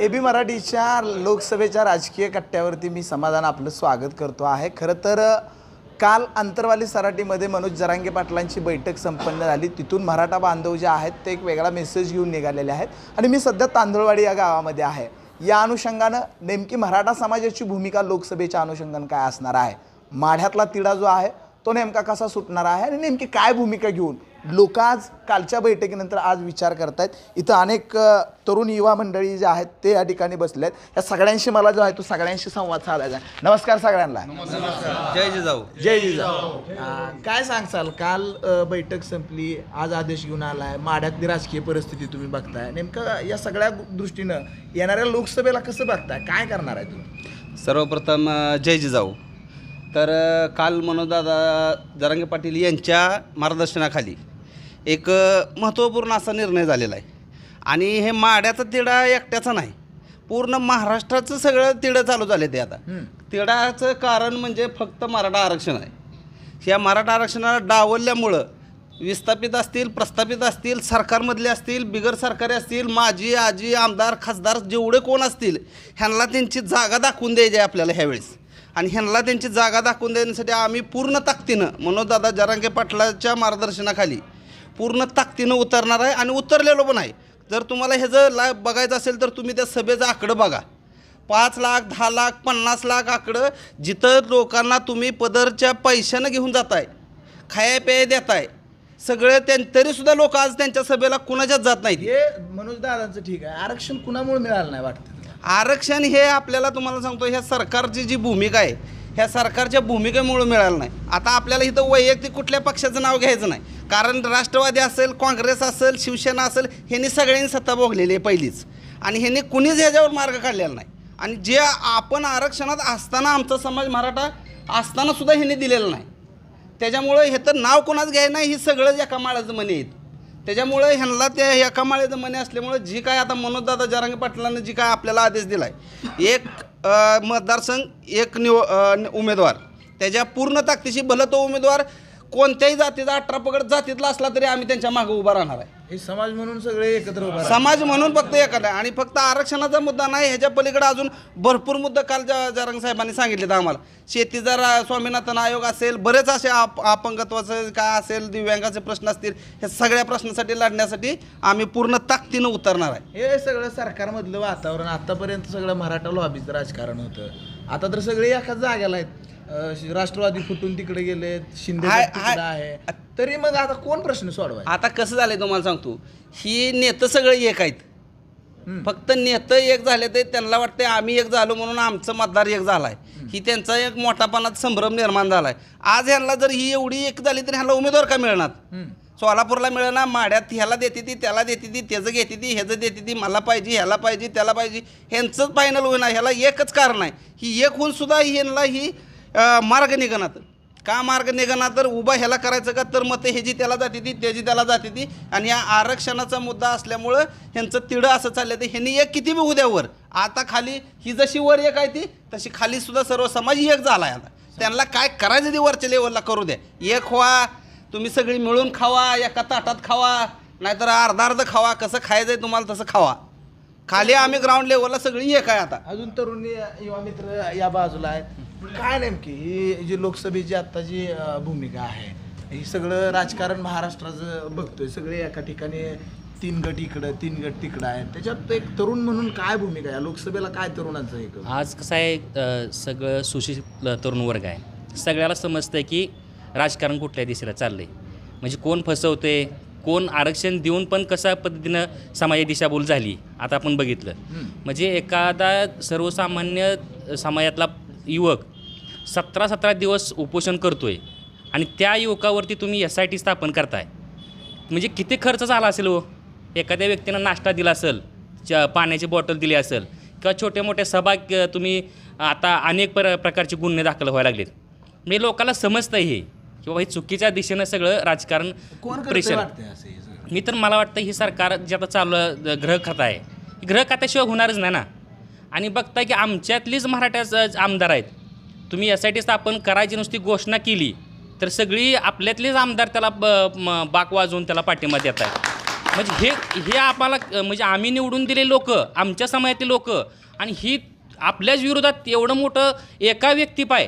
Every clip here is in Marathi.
ए बी मराठीच्या लोकसभेच्या राजकीय कट्ट्यावरती मी समाधान आपलं स्वागत करतो आहे. खरं तर काल अंतरवाली सराटीमध्ये मनोज जरांगे पाटलांची बैठक संपन्न झाली. तिथून मराठा बांधव जे आहेत ते एक वेगळा मेसेज घेऊन निघालेले आहेत. आणि मी सध्या तांदुळवाडी या गावामध्ये आहे. या अनुषंगानं नेमकी मराठा समाजाची भूमिका लोकसभेच्या अनुषंगानं काय असणार आहे? माढ्यातला तिढा जो आहे तो नेमका कसा सुटणार आहे? आणि नेमकी काय भूमिका घेऊन लोक आज कालच्या बैठकीनंतर आज विचार करतायत. इथं अनेक तरुण युवा मंडळी जे आहेत ते या ठिकाणी बसले आहेत या सगळ्यांशी मला जो आहे तो सगळ्यांशी संवाद साधायचा आहे. नमस्कार सगळ्यांना. जय जिजाऊ. जय जिजा काय सांगसाल? काल बैठक संपली. आज आदेश घेऊन आलाय. माढ्यातली राजकीय परिस्थिती तुम्ही बघताय. नेमकं या सगळ्या दृष्टीनं येणाऱ्या लोकसभेला कसं बघताय? काय करणार आहे तुम्ही? सर्वप्रथम जय जिजाऊ. तर काल मनोजदादा जरांगे पाटील यांच्या मार्गदर्शनाखाली एक महत्त्वपूर्ण असा निर्णय झालेला आहे. आणि हे माड्याचा तिढा एकट्याचा नाही. पूर्ण महाराष्ट्राचं सगळं तिढं चालू झाले ते आता. तिढाचं कारण म्हणजे फक्त मराठा आरक्षण आहे. ह्या मराठा आरक्षणाला डावलल्यामुळं विस्थापित असतील प्रस्थापित असतील सरकारमधले असतील बिगर सरकारी असतील माजी आजी आमदार खासदार जेवढे कोण असतील ह्यांना त्यांची जागा दाखवून द्यायची आहे आपल्याला ह्यावेळेस. आणि ह्यांना त्यांची जागा दाखवून देण्यासाठी आम्ही पूर्ण ताकदीनं मनोजदादा जरांगे पाटलाच्या मार्गदर्शनाखाली पूर्ण ताकदीनं उतरणार आहे आणि उतरलेलो पण आहे. जर तुम्हाला ह्याचं ला बघायचं असेल तर तुम्ही त्या सभेचं आकडं बघा. पाच लाख दहा लाख पन्नास लाख आकडं जिथं लोकांना तुम्ही पदरच्या पैशानं घेऊन जाताय खाया पेय देताय सगळे त्यां तरीसुद्धा लोक आज त्यांच्या सभेला कुणाच्याच जात नाहीत. हे मनोज दादांचं ठीक आहे. आरक्षण कुणामुळे मिळालं नाही वाटतं? आरक्षण हे आपल्याला तुम्हाला सांगतो ह्या सरकारची जी भूमिका आहे ह्या सरकारच्या भूमिकेमुळे मिळालं नाही. आता आपल्याला इथं वैयक्तिक कुठल्या पक्षाचं नाव घ्यायचं नाही. कारण राष्ट्रवादी असेल काँग्रेस असेल शिवसेना असेल ह्यांनी सगळ्यांनी सत्ता भोगलेली आहे पहिलीच. आणि ह्यांनी कुणीच ह्याच्यावर मार्ग काढलेला नाही. आणि जे आपण आरक्षणात असताना आमचा समाज मराठा असतानासुद्धा ह्यांनी दिलेलं नाही. त्याच्यामुळं हे तर नाव कोणाच घ्याय नाही ही सगळं एका माळाचं म्हणे आहेत. त्याच्यामुळं ह्यांना त्या एका माळ्याचं मने असल्यामुळं जी काय आता मनोजदादा जरांगे पाटलांनी जी काय आपल्याला आदेश दिला आहे एक मतदारसंघ एक निव उमेदवार. त्याच्या पूर्ण ताकदीशी भलं तो उमेदवार कोणत्याही जातीचा अठरा पगड जातीतला असला तरी आम्ही त्यांच्या मागे उभा राहणार आहे. हे समाज म्हणून सगळे एकत्र उभा राहतात. समाज म्हणून फक्त एखादा आणि फक्त आरक्षणाचा मुद्दा नाही ह्याच्या पलीकडे अजून भरपूर मुद्दा काल ज- जरांग साहेबांनी सांगितले आम्हाला. शेतीचा रा- स्वामीनाथन आयोग असेल बरेच असे आप अपंगत्वाचं काय असेल दिव्यांगाचे प्रश्न असतील ह्या सगळ्या प्रश्नासाठी लढण्यासाठी आम्ही पूर्ण ताकदीनं उतरणार आहे. हे सगळं सरकारमधलं वातावरण आतापर्यंत सगळं मराठा लॉबीचं राजकारण होतं. आता तर सगळे एकाच जाग्याला आहेत. अं, राष्ट्रवादी फुटून तिकडे गेले शिंदे हाय- तिकडे हाय- आहे. तरी मग आता कोण प्रश्न सोडवाय आता कसं झालंय तुम्हाला सांगतो. ही नेतं सगळे एक आहेत. फक्त नेतं एक झाले ते त्यांना वाटते आम्ही एक झालो म्हणून आमचं मतदार एक झालाय. ही त्यांचा एक मोठापणात संभ्रम निर्माण झालाय. आज ह्यांना जर ही एवढी एक झाली तर ह्यांना उमेदवार का मिळणार? सोलापूरला मिळणार माड्यात ह्याला देते ती त्याला देते ती त्याचं घेते ती ह्याचं देते ती मला पाहिजे ह्याला पाहिजे त्याला पाहिजे. ह्यांचंच फायनल होईना ह्याला एकच कारण आहे. ही एक होऊन सुद्धा ह्यांना ही मार्ग मार्ग तर का मार्ग निघणार तर उभा ह्याला करायचं का? तर मग ह्याची त्याला जाते ती त्याची त्याला जाते ती. आणि या आरक्षणाचा मुद्दा असल्यामुळं ह्यांचं तिढं असं चाललं तर ह्यांनी एक किती बी उद्यावर आता खाली ही जशी वर एक आहे ती तशी खाली सुद्धा सर्व समाज एक झाला आहे आता. त्यांना काय करायचं ते वरच्या लेवलला करू द्या. एक व्हा तुम्ही सगळी मिळून खावा एका ताटात खावा नाहीतर अर्धा अर्ध खावा कसं खायचं आहे तुम्हाला तसं खावा. खाली आम्ही ग्राउंड लेवलला सगळी एक आहे आता. अजून तरुणी युवा मित्र या बाजूला आहेत. काय नेमकी? ही जी लोकसभेची आता जी अं, भूमिका आहे ही सगळं राजकारण महाराष्ट्राचं बघतोय. सगळे एका ठिकाणी तीन गट इकडं तीन गट तिकडं आहेत. त्याच्यात एक तरुण म्हणून काय भूमिका आहे? लोकसभेला काय तरुणांचं हे करू? आज कसं आहे अ, सगळं सुशिक्षित तरुण वर्ग आहे. सगळ्याला समजतं की राजकारण कुठल्या दिशेला चाललं आहे म्हणजे कोण फसवते कोण आरक्षण देऊन पण कशा पद्धतीनं समाजाची दिशाभूल झाली आता आपण बघितलं. म्हणजे एखादा सर्वसामान्य समाजातला युवक सतरा सतरा दिवस उपोषण करतोय आणि त्या युवकावरती तुम्ही एस आय टी स्थापन करताय. म्हणजे किती खर्च झाला असेल हो? एखाद्या व्यक्तीनं नाश्ता दिला असेल च पाण्याची बॉटल दिली असेल किंवा छोट्या मोठ्या सभा क- तुम्ही आता अनेक प्र प्रकारचे गुन्हे दाखल व्हायला लागलेत. म्हणजे लोकांना समजतं हे किंवा हे चुकीच्या दिशेनं सगळं राजकारण प्रेशर? मी तर मला वाटतं ही सरकार जे आता चालू आहे, ग्रह खातं आहे. ग्रह खात्याशिवाय होणारच नाही ना. आणि बघताय की आमच्यातलीच मराठ्याचं आमदार आहेत. तुम्ही एस आय टी स्थापन करायची नुसती घोषणा केली तर सगळी आपल्यातलीच आमदार त्याला ब- बाक वाजवून त्याला पाठिंबा देत आहेत. म्हणजे हे हे आम्हाला म्हणजे आम्ही निवडून दिले लोक आमच्या समाजातले लोक आणि ही आपल्याच विरोधात एवढं मोठं एका व्यक्तीपाय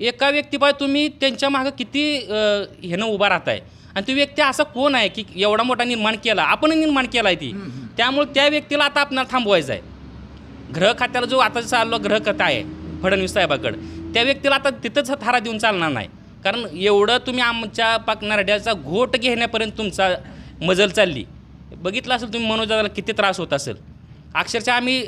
एका व्यक्तीपाय तुम्ही त्यांच्या मागं किती ह्यानं उभा राहताय. आणि तो व्यक्ती असा कोण आहे की एवढा मोठा निर्माण केला आपण निर्माण केला आहे ती त्यामुळे त्या व्यक्तीला आता आपल्याला थांबवायचं आहे गृह खात्याला जो आता चाललो गृह खातं आहे फडणवीस साहेबाकडं. त्या व्यक्तीला आता तिथंच थारा देऊन चालणार नाही. कारण एवढं तुम्ही आमच्या पाकनरड्याचा घोट घेण्यापर्यंत तुमचा मजल चालली. बघितलं असेल तुम्ही मनोजाला किती त्रास होत असेल. अक्षरशः आम्ही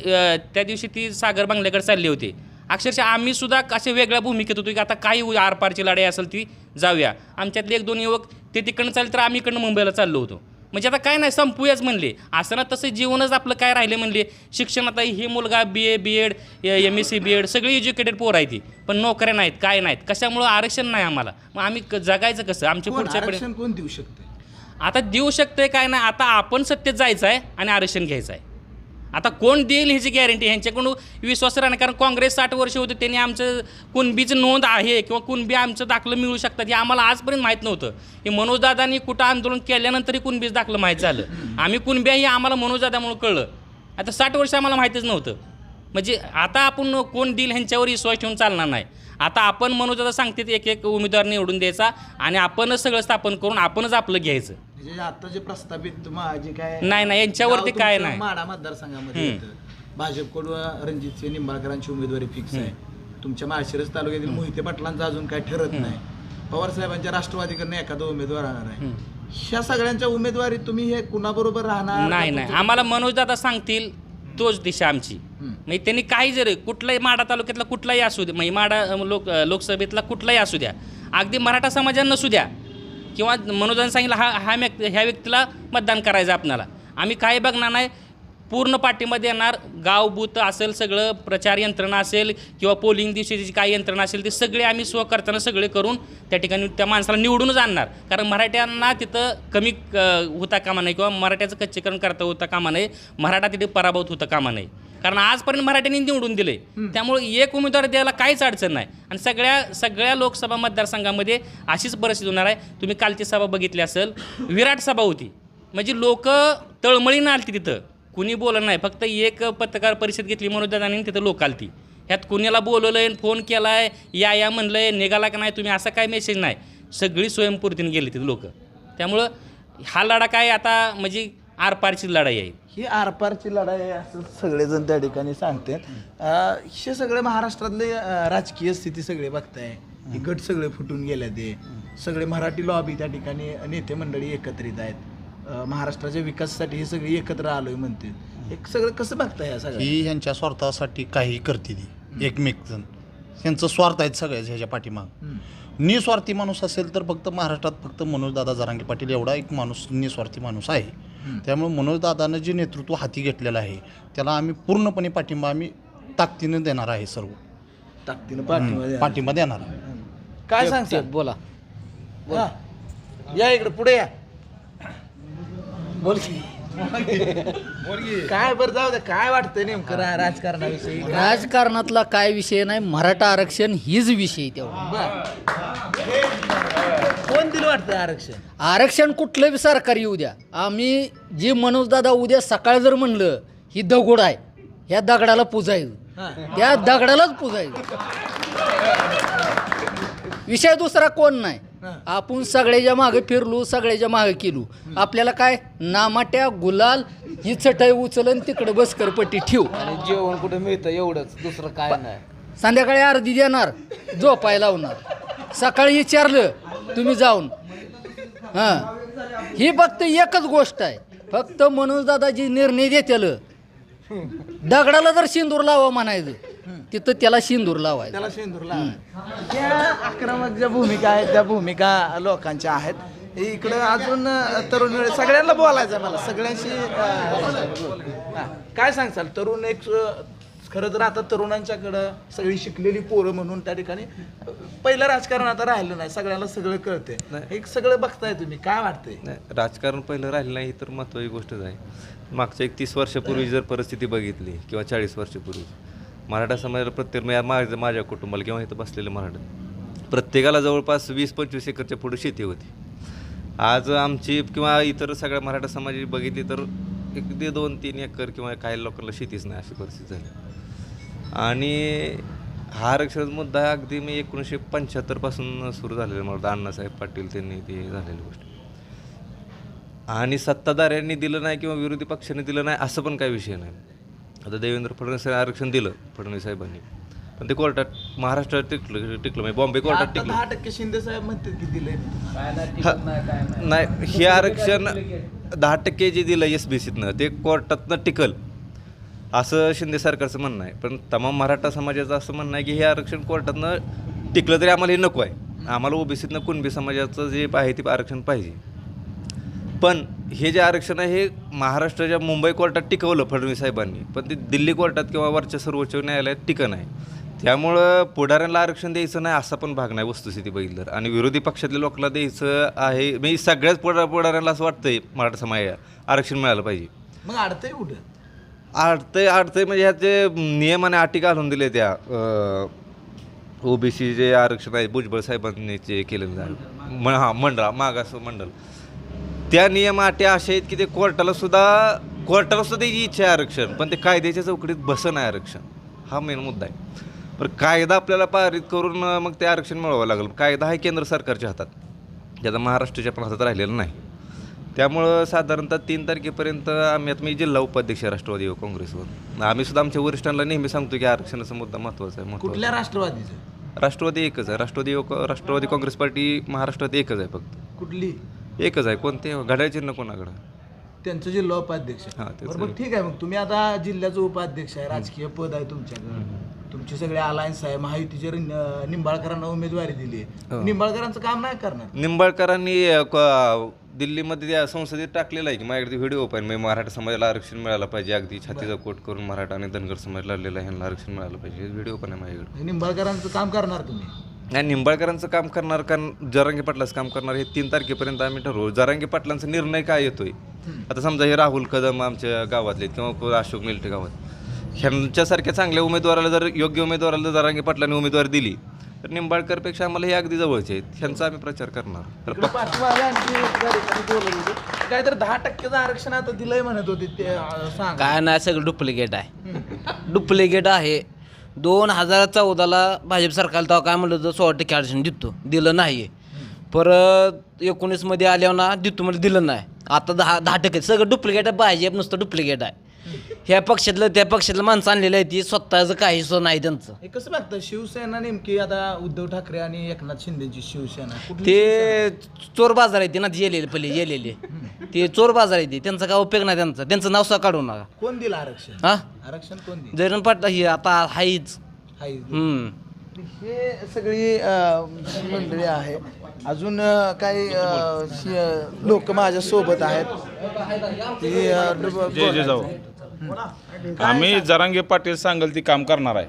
त्या दिवशी ती सागर बांगल्याकडे चालली होती. अक्षरशः आम्ही सुद्धा असे वेगळ्या भूमिकेत होतो की आता काही आरपारची लढाई असेल ती जाऊया. आमच्यातले एक दोन युवक ते तिकडनं चालले तर आम्ही इकडनं मुंबईला चाललो होतो. म्हणजे आता काय नाही संपूयाच म्हणले. असं ना तसं जीवनच आपलं काय राहिले म्हणले. शिक्षण आता हे मुलगा B A B Ed M S C B Ed सगळी एज्युकेटेड पोर आहे ती. पण नोकऱ्या नाहीत काय नाहीत. कशामुळं आरक्षण नाही आम्हाला? मग आम्ही क- जगायचं कसं? आमच्या कोण पुढच्या पिढी आरक्षण कोण देऊ शकते आता देऊ शकतंय काय नाही आता आपण सत्तेत जायचं आहे आणि आरक्षण घ्यायचं आहे. आता कोण देईल ह्याची गॅरंटी ह्यांच्याकडून विश्वास राहणार. कारण काँग्रेस साठ वर्ष होते त्यांनी आमचं कुणबीचं नोंद आहे किंवा कुणबी आमचं दाखलं मिळू शकतात हे आम्हाला आजपर्यंत माहीत नव्हतं. हे मनोजदादांनी कुठं आंदोलन केल्यानंतरही कुणबीच दाखलं माहीत झालं. आम्ही कुणब्या ही हे आम्हाला मनोजदादामुळे कळलं. आता साठ वर्ष आम्हाला माहीतच नव्हतं. म्हणजे आता आपण कोण देईल ह्यांच्यावर विश्वास ठेवून चालणार नाही. आता आपण मनोजदादा सांगतात एक एक उमेदवार निवडून द्यायचा आणि आपणच सगळं स्थापन करून आपणच आपलं घ्यायचं. म्हणजे आता जे प्रस्तावित तुम्हा- जे काय नाही, नाही, यांच्यावरती गाव काय तुमचं नाही. माढा मतदारसंघामध्ये हम्म. येतं. भाजपकडून रणजितसिंह निंबाळकरांची उमेदवारी फिक्स आहे. तुमच्या माळशिरस तालुक्यातील मोहिते पाटलांचं अजून काही ठरत नाही. पवार साहेबांच्या राष्ट्रवादीकडनं एखादा उमेदवार राहणार आहे ह्या सगळ्यांच्या उमेदवारी तुम्ही हे कुणाबरोबर राहणार? नाही नाही. आम्हाला मनोजदादा सांगतील तोच दिशा आमची. हम्म. म्हणजे त्यांनी काही जरी कुठलाही माडा तालुक्यातला कुठलाही असू द्या म्हणजे माडा अं, लोक अं, लोकसभेतला कुठलाही असू द्या अगदी मराठा समाजानं नसू द्या किंवा मनोजानं सांगितलं हा हा व्यक्ती ह्या व्यक्तीला मतदान करायचं आपणाला. आम्ही काय बघणार नाही पूर्ण पाठीमध्ये येणार गाव बूथ असेल सगळं प्रचार यंत्रणा असेल किंवा पोलिंग दिवशी जी काही यंत्रणा असेल ते सगळे आम्ही स्व करताना सगळे करून त्या ठिकाणी त्या माणसाला निवडूनच आणणार. कारण मराठ्यांना तिथं कमी होता कामा नाही किंवा मराठ्याचं कच्चीकरण करता होता कामा नये मराठा तिथे पराभूत होता कामा नये. कारण आजपर्यंत मराठ्यांनी निवडून दिले त्यामुळे एक उमेदवार द्यायला काहीच अडचण नाही. आणि सगळ्या सगळ्या लोकसभा मतदारसंघामध्ये अशीच परिस्थिती होणार आहे. तुम्ही कालची सभा बघितली असेल विराट सभा होती. म्हणजे लोक तळमळीनं आलती तिथं. कुणी बोललं नाही. फक्त एक पत्रकार परिषद घेतली मनोजदादांनी तिथं लोक आलती. ह्यात कुणाला बोलवलंय फोन केलाय या या म्हणलंय निघाला का नाही तुम्ही असा काय मेसेज नाही. सगळी स्वयंपूर्तीने गेली तिथं लोक. त्यामुळं हा लढा काय आता म्हणजे आरपारची लढाई आहे. ही आरपारची लढाई आहे असं सगळेजण त्या ठिकाणी सांगतात. अं, हे सगळे महाराष्ट्रातले अं, राजकीय स्थिती सगळे बघताय. हे गट सगळे फुटून गेले ते सगळे मराठी लॉबी त्या ठिकाणी नेते मंडळी एकत्रित आहेत. अं, महाराष्ट्राच्या विकासासाठी हे सगळे एकत्र आलोय म्हणते हे सगळं कसं बघताय या सगळं ही ह्यांच्या स्वार्थासाठी काही करते ती एकमेक जण त्यांचं स्वार्थ आहेत सगळ्याच ह्याच्या पाठीमाग. निस्वार्थी माणूस असेल तर फक्त महाराष्ट्रात फक्त मनोजदादा जरांगे पाटील एवढा एक माणूस निस्वार्थी माणूस आहे. त्यामुळे मनोजदादानं जे नेतृत्व हाती घेतलेलं आहे त्याला आम्ही पूर्णपणे पाठिंबा आम्ही ताकदीनं देणार आहे सर्व. ताकदीनं पाठिंबा. पाठिंबा देणार. आहे काय सांगतात बोला. हा. या इकडे पुढे या. बोल की. काय बरं जाऊ दे. काय वाटतंय नेमकं रा- राजकारणाविषयी? राजकारणातला काय विषय नाही मराठा आरक्षण हीच विषय बर. कोण दिलं वाटतं आरक्षण? आरक्षण कुठलं बी सरकार येऊ द्या. आम्ही जे मनोजदादा उद्या सकाळ जर म्हणलं ही दगड आहे. ह्या दगडाला पुजायचं हा. त्या दगडालाच पुजायचं विषय दुसरा कोण नाही. आपण सगळ्याच्या मागे फिरलो सगळ्याच्या मागे केलो. आपल्याला काय? नामाट्या गुलाल ही चटई उचलन तिकडं बसकर पट्टी ठेव. आणि जेवण कुठे मिळतं एवढंच दुसरं काय नाही. संध्याकाळी अर्धी देणार झोपाय लावणार. सकाळी विचारलं तुम्ही जाऊन. हां. ही फक्त एकच गोष्ट आहे. फक्त मनोज दादाजी निर्णय देतेल. दगडाला जर सिंदूर लावा म्हणायचं. तिथं त्याला सिंदूर लावायचं. त्याला शेंदूरला त्या आक्रमक ज्या भूमिका आहेत त्या भूमिका लोकांच्या आहेत. इकडं अजून अं, तरुण सगळ्यांना बोलायचं आहे मला. सगळ्यांशी अं, हा. काय सांगचाल तरुण एक अं, खरं तर आता तरुणांच्याकडं सगळी शिकलेली पोरं म्हणून त्या ठिकाणी पहिलं राजकारण आता राहिलं नाही. सगळ्याला सगळं कळते एक सगळं बघताय तुम्ही. काय वाटतंय? नाही राजकारण पहिलं राहिलं नाही ही तर महत्त्वाची गोष्टच आहे. मागच्या एक तीस वर्षापूर्वी जर परिस्थिती बघितली किंवा चाळीस वर्षापूर्वी मराठा समाजाला प्रत्येक म्हणजे माझ्या माझ्या कुटुंबाला किंवा इथं बसलेलं मराठा प्रत्येकाला जवळपास वीस पंचवीस एकरच्या पुढे शेती होती. आज आमची किंवा इतर सगळ्या मराठा समाजाची बघितली तर एक ते दोन तीन एकर किंवा काही लोकांना शेतीच नाही अशी परिस्थिती झाली. आणि हा आरक्षणाचा मुद्दा अगदी मी एकोणीसशे पंच्याहत्तरपासून सुरू झालेला मला अण्णासाहेब पाटील त्यांनी ते झालेली गोष्ट. आणि सत्ताधाऱ्यांनी दिलं नाही किंवा विरोधी पक्षाने दिलं नाही असं पण काही विषय नाही. आता देवेंद्र फडणवीस आरक्षण दिलं फडणवीस साहेबांनी. पण ते कोर्टात महाराष्ट्रात टिकलं टिकलं म्हणजे बॉम्बे कोर्टात आता टिकलं. दहा टक्के शिंदे साहेब म्हणतात की दिले नाही हे आरक्षण दहा टक्के जे दिलं एस बी सीतनं ते कोर्टातनं टिकल. असं शिंदे सरकारचं म्हणणं आहे. पण तमाम मराठा समाजाचं असं म्हणणं आहे की हे आरक्षण कोर्टातनं टिकलं तरी आम्हाला हे नको आहे. आम्हाला ओबीसीतनं कुणबी समाजाचं जे आहे ते आरक्षण पाहिजे. पण हे जे आरक्षण आहे हे महाराष्ट्राच्या मुंबई कोर्टात टिकवलं फडणवीस साहेबांनी. पण ते दिल्ली कोर्टात किंवा वरच्या सर्वोच्च न्यायालयात टिक नाही त्यामुळं पुढाऱ्यांना आरक्षण द्यायचं नाही असा पण भाग नाही वस्तुस्थिती बघितलं तर. आणि विरोधी पक्षातल्या लोकांना द्यायचं आहे मी सगळ्याच पुढा पुढाऱ्यांना असं वाटतंय मराठा समाजाला आरक्षण मिळालं पाहिजे. मग अडतंय कुठं? अडतंय अडतंय म्हणजे ह्यात जे नियम आणि अटी घालून दिले त्या ओबीसी जे आरक्षण आहे भुजबळ साहेबांनी जे केलेलं आहे. म हां मंडळ मागास मंडळ. त्या नियम अटी अशा आहेत की ते कोर्टाला सुद्धा कोर्टाला सुद्धा त्याची इच्छा आहे आरक्षण पण ते कायद्याच्या चौकटीत बसं नाही आरक्षण. हा मेन मुद्दा आहे. पण कायदा आपल्याला पारित करून मग ते आरक्षण मिळवावं लागेल. कायदा आहे केंद्र सरकारच्या हातात. ज्याचा महाराष्ट्राच्या पण हातात राहिलेला नाही. त्यामुळं साधारणतः तीन तारखेपर्यंत आम्ही आता मी जिल्हा उपाध्यक्ष आहे राष्ट्रवादी युवक काँग्रेसवर. आम्ही सुद्धा आमच्या वरिष्ठांना नेहमी सांगतो की आरक्षणाचा मुद्दा महत्त्वाचा आहे कुठल्या राष्ट्रवादीचं? राष्ट्रवादी एकच आहे. राष्ट्रवादी युवक राष्ट्रवादी काँग्रेस पार्टी महाराष्ट्रात एकच आहे फक्त. कुठली? एकच आहे कोणते? घड्याळ चिन्ह कोणाकडं? त्यांचं जिल्हा उपाध्यक्ष हा, तेच बरोबर ठीक आहे मग तुम्ही आता जिल्ह्याचं उपाध्यक्ष आहे राजकीय पद आहे तुमच्याकडे. तुमचे सगळे अलायन्स आहे महायुतीचे निंबाळकरांना उमेदवारी दिली आहे. निंबाळकरांचं काम नाही करणार? निंबाळकरांनी अ, क- दिल्लीमध्ये त्या संसदेत टाकलेलं आहे की माझ्याकडे व्हिडिओ पण मी मराठा समाजाला आरक्षण मिळालं पाहिजे. अगदी छातीचा कोट करून मराठा आणि धनगर समाज लढलेला आहे ह्यांना आरक्षण मिळालं पाहिजे. व्हिडिओ पण आहे माझ्याकडे. निंबाळकरांचं काम करणार तुम्ही? नाही निंबाळकरांचं काम करणार कारण जरांगे पाटलाचं काम करणार? हे तीन तारखेपर्यंत आम्ही ठरवू. जरांगे पाटलांचा निर्णय काय येतोय? आता समजा हे राहुल कदम आमच्या गावातले किंवा को- अशोक मिल्टे गावात. ह्यांच्यासारख्या चांगल्या उमेदवाराला जर योग्य उमेदवाराला जर जरांगे पाटलांनी उमेदवारी दिली तर निंबाळकरपेक्षा आम्हाला हे अगदी जवळचे आहेत. ह्यांचा आम्ही प्रचार करणार. काय तर दहा टक्केचं आरक्षण आता दिलंय म्हणत होते ते काय नाही सगळं डुप्लिकेट आहे. डुप्लिकेट आहे. दोन हजार चौदाला भाजप सरकारला तेव्हा काय म्हणलं होतं? सोळा टक्के आरक्षण देतो. दिलं नाही परत एकोणीसमध्ये आल्यावर ना देतो म्हणजे दिलं नाही. आता दहा दहा टक्के. सगळं डुप्लिकेट आहे भाजप नुसतं डुप्लिकेट आहे. ह्या पक्षातलं त्या पक्षातलं माणसं आणलेलं आहे ती स्वतःचं काही सुद्धा नाही त्यांचं. हे कसं बघतं शिवसेना नेमकी आता उद्धव ठाकरे आणि एकनाथ शिंदेची शिवसेना कुठली ते चोर बाजार आहे ते ना गेलेले पहिले गेलेले ते चोर बाजार आहे ते त्यांचा काय उपयोग नाही त्यांचा. त्यांचं नाव सुद्धा काढू नका. कोण दिलं आरक्षण? हा? आरक्षण कोण दिलं? जयरंग पाटील ही आता हाईच. हाय हम्म. हे सगळी अ, मंडळी आहे. अजून अ, काही लोक माझ्या सोबत आहेत. ती, अ, ब- जय जय जाऊ. आम्ही जरांगे पाटील सांगेल ती काम करणार आहे.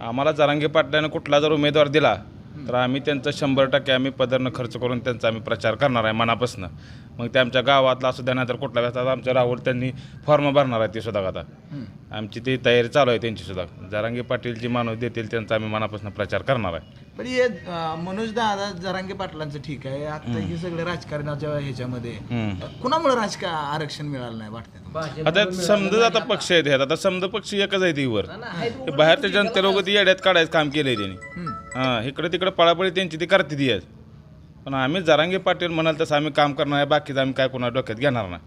आम्हाला जरांगे पाटलाने कुठला जर उमेदवार दिला तर आम्ही त्यांचं शंभर टक्के आम्ही पदरनं खर्च करून त्यांचा आम्ही प्रचार करणार आहे मनापासून. मग ते आमच्या गावातला असू द्या नाहीतर कुठल्या व्यवस्था आमच्या राहुल त्यांनी फॉर्म भरणार आहे ते सुद्धा आता. आमची ती तयारी चालू आहे त्यांची सुद्धा. जरांगे पाटील जी माणूस देतील त्यांचा आम्ही मनापासून प्रचार करणार आहे. पण हे मनोज दादा जरांगे पाटलांचं ठीक आहे. आता हे सगळे राजकारणाच्या ह्याच्यामध्ये. कुणामुळे राजका आरक्षण मिळालं नाही वाटतं आता समजा आता पक्ष आहेत आता समजा पक्ष एकच आहे तीवर बाहेरच्या जनते लोक ती येड्यात काढायचं काम केलंय त्यांनी. हां इकडं तिकडं पळापळी त्यांची ती करते ती आज. पण आम्ही जरांगे पाटील म्हणाल तसं आम्ही काम करणार आहे बाकीचं आम्ही काय कोणा डोक्यात घेणार नाही.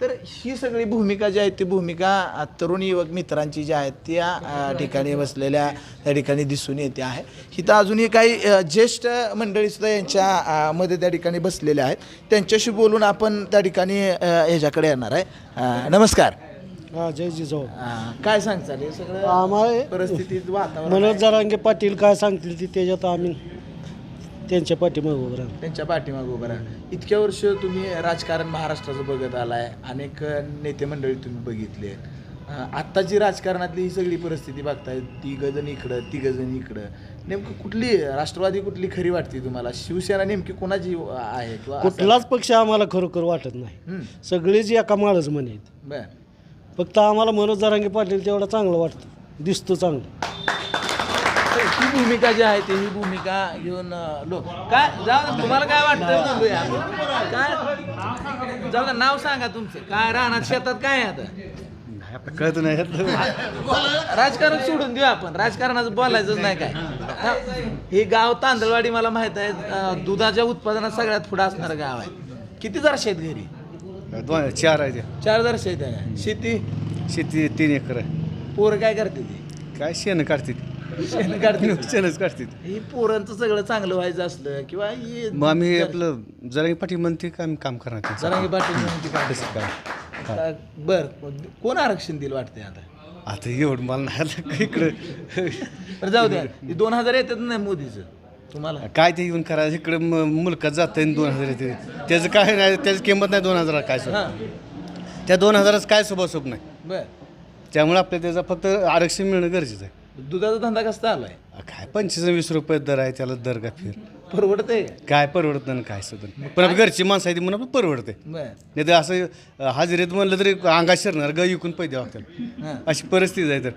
तर ही सगळी भूमिका जी आहे ती भूमिका अ, तरुण युवक मित्रांची जी आहे त्या अ, ठिकाणी बसलेल्या त्या ठिकाणी दिसून येते आहे. इथं अजूनही काही अ, ज्येष्ठ मंडळीसुद्धा यांच्या अ, मध्ये त्या ठिकाणी बसलेल्या आहेत. त्यांच्याशी बोलून आपण त्या ठिकाणी अ, ह्याच्याकडे येणार आहे. अ, नमस्कार. हा जय जिजाऊ काय हे सगळं आम्हाला परिस्थितीत वातावरण मनोज जरांगे पाटील काय सांगतील ते त्याच्यात आम्ही त्यांच्या पाठीमागे उभं राहणार त्यांच्या पाठीमागे उभं राहा. इतक्या वर्ष तुम्ही राजकारण महाराष्ट्राचं बघत आलाय. अनेक नेते मंडळी तुम्ही बघितले अ, आत्ताची राजकारणातली ही सगळी परिस्थिती बघताय तिघ जण इकडं तिघ जण इकडं. नेमकं कुठली राष्ट्रवादी कुठली खरी वाटते तुम्हाला? शिवसेना नेमकी कोणाची आहे किंवा असं- कुठलाच पक्ष आम्हाला खरोखर वाटत नाही. हम्म, सगळेच एका माळच म्हणे. बर. फक्त आम्हाला मनोज जरांगे पाटील तेवढा चांगलं वाटतं. दिसतो चांगलं. ही भूमिका जी आहे ती ही भूमिका घेऊन अं, लोक काय? जाऊ दे, तुम्हाला काय वाटतं? बोलूया आपण. काय? जाऊ दे, नाव सांगा तुमचं. काय राहणार शेतात काय आहे आता? कळत नाही. राजकारण सोडून देऊ आपण. राजकारणाचं बोलायचंच नाही काय. हा, हे गाव तांदळवाडी मला माहीत आहे अं, दुधाच्या उत्पादनात सगळ्यात पुढे असणारं गाव आहे. किती जर शेत घरी दोन चार आहे ते चार हजार शेत आहे शेती? शेती तीन एकर आहे. पोरं काय करते ती? काय शेण काढते शेण काढते शेणच काढते ही पोरांचं सगळं चांगलं व्हायचं असलं किंवा ही मग आम्ही आपलं जरा पाठी म्हणते का आम्ही काम करणार त्यांचं. जरांगी पाटील म्हणते काय तसं काय? बर कोण आरक्षण दिलं वाटते आता? आता एवढं मला नाही आलं का इकडं? जाऊ द्या. हे दोन हजार येतात नाही मोदीचं. तुम्हाला? काय ते येऊन करायचं इकडं म- मुलकात जातं दोन हजार येते त्याचं काय नाही त्याची किंमत नाही दोन हजार काय हा. सुद्धा त्या दोन हजाराचं काय स्वभाव नाही. बर. त्यामुळे आपल्याला त्याचं फक्त आरक्षण मिळणं गरजेचं आहे. दुधाचा धंदा कसा चालू आहे आ, काय पंचवीस वीस रुपये दर आहे त्याला दर का फिर? परवडतंय? काय परवडत नाही काय सुद्धा पण आपली घरची माणसं आहे ती म्हणून आपलं परवडते बर. नाही तर असं अ, हाजिरीत म्हणलं तरी अंगात शिरणार ग विकून लागतात हां. अशी परिस्थिती आहे तर.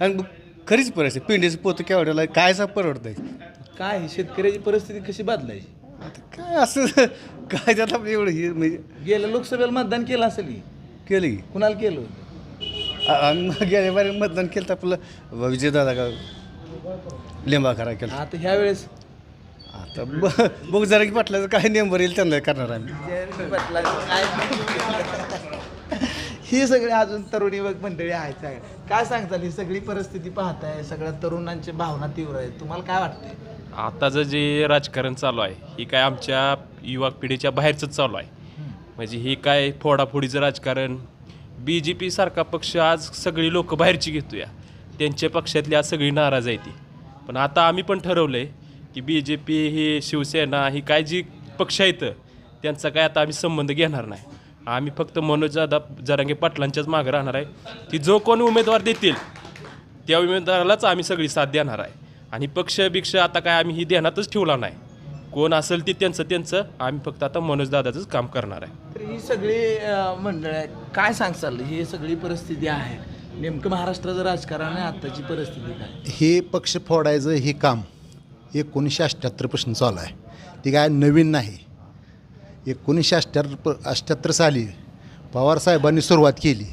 आणि खरीच परिस्थिती पिंडीचं पोतं केवढ्याला आहे, काय असं परवडत आहे काय ही शेतकऱ्याची परिस्थिती कशी बदलायची? आता काय असं काय त्यात आपलं एवढं हे म्हणजे गेल्या लोकसभेला मतदान केलं असेल की? केलं की. कुणाला केलं होतं? आम्ही गेल्या बारी मतदान केलं तर आपलं विजयदादा का लिंबाखरा केलं. आता ह्या वेळेस? आता ब- बघ जरा की पाटलाचं काय नेंबर येईल त्यांना करणार आम्ही. ही सगळी अजून तरुणी युवक मंडळी आहेत सगळ्या. काय सांगताल ही सगळी परिस्थिती पाहताय सगळ्या तरुणांची भावना तीव्र आहे तुम्हाला काय वाटतंय? आताचं जे राजकारण चालू आहे ही काय आमच्या युवा पिढीच्या बाहेरचंच चालू आहे. म्हणजे ही काय फोडाफोडीचं राजकारण बी जे पी सारखा पक्ष आज सगळी लोक बाहेरची घेतो या त्यांच्या पक्षातली आज सगळी नाराज आहे ती. पण आता आम्ही पण ठरवलं आहे की बी जे पी ही शिवसेना ही काय जी पक्ष आहेत त्यांचा काय आता आम्ही संबंध घेणार नाही. आम्ही फक्त मनोज जादा जरांगे पाटलांच्याच मागं राहणार आहे. की जो कोण उमेदवार देतील त्या उमेदवारालाच आम्ही सगळी साथ देणार आहे. आणि पक्ष बिक्ष आता काय आम्ही ही ध्यानातच ठेवला नाही. कोण असेल ते त्यांचं त्यांचं. आम्ही फक्त आता मनोज दादाचंच काम करणार आहे. तर ही सगळी मंडळ आहे काय सांगचाल ही सगळी परिस्थिती आहे. नेमकं महाराष्ट्राचं राजकारण आहे आत्ताची परिस्थिती काय? हे पक्ष फोडायचं हे काम एकोणीसशे अठ्ठ्याहत्तरपासून चालू आहे. ती काय नवीन नाही. एकोणीसशे अठ्ठ्याहत्तर अठ्ठ्याहत्तर साली पवारसाहेबांनी सुरुवात केली.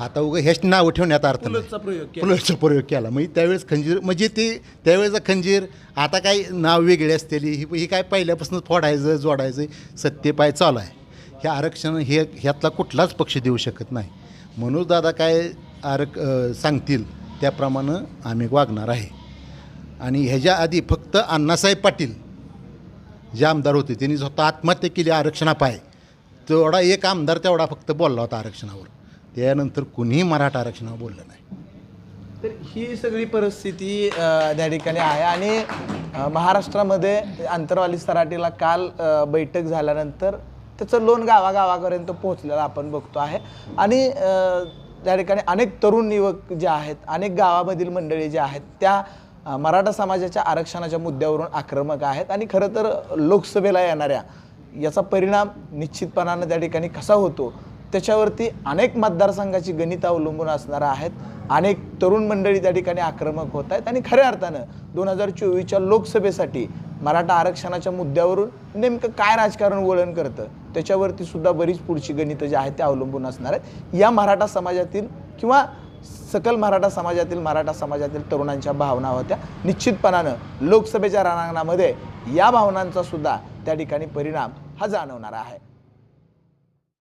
आता उगा ह्याच नावं ठेवण्यात अर्थ नाही. पुलतचा प्रयोग केला. पुलटचा प्रयोग केला. म्हणजे त्यावेळेस खंजीर म्हणजे ते त्यावेळेचा खंजीर आता काय नाव वेगळे असतेली ही ही काय पहिल्यापासून फोडायचं जोडायचं सत्तेपाय चालू आहे. हे आरक्षण हे ह्यातला कुठलाच पक्ष देऊ शकत नाही. मनोज दादा काय आरक अ, सांगतील त्याप्रमाणे आम्ही वागणार आहे. आणि ह्याच्या आधी फक्त अण्णासाहेब पाटील जे आमदार होते त्यांनी स्वतः आत्महत्या केली आरक्षणापाय तेवढा एक आमदार तेवढा फक्त बोलला होता आरक्षणावर. त्यानंतर कुणीही मराठा आरक्षणावर बोललं नाही. तर ही सगळी परिस्थिती त्या ठिकाणी आहे आणि महाराष्ट्रामध्ये अंतरवाली सराटीला काल बैठक झाल्यानंतर त्याचं लोन गावागावापर्यंत पोहोचलेलं आपण बघतो आहे. आणि त्या ठिकाणी अनेक तरुण युवक जे आहेत अनेक गावामधील मंडळी जे आहेत त्या मराठा समाजाच्या आरक्षणाच्या मुद्द्यावरून आक्रमक आहेत आणि खरं तर लोकसभेला येणाऱ्या याचा परिणाम निश्चितपणानं त्या ठिकाणी कसा होतो त्याच्यावरती अनेक मतदारसंघाची गणित अवलंबून असणार आहेत. अनेक तरुण मंडळी त्या ठिकाणी आक्रमक होत आहेत आणि खऱ्या अर्थानं दोन हजार चोवीसच्या लोकसभेसाठी मराठा आरक्षणाच्या मुद्द्यावरून नेमकं काय राजकारण वळण करतं त्याच्यावरती सुद्धा बरीच पुढची गणितं जी आहेत ते अवलंबून असणार आहेत. या मराठा समाजातील किंवा सकल मराठा समाजातील मराठा समाजातील तरुणांच्या भावना होत्या. निश्चितपणानं लोकसभेच्या रणांगणामध्ये या भावनांचा सुद्धा त्या ठिकाणी परिणाम हा जाणवणार आहे.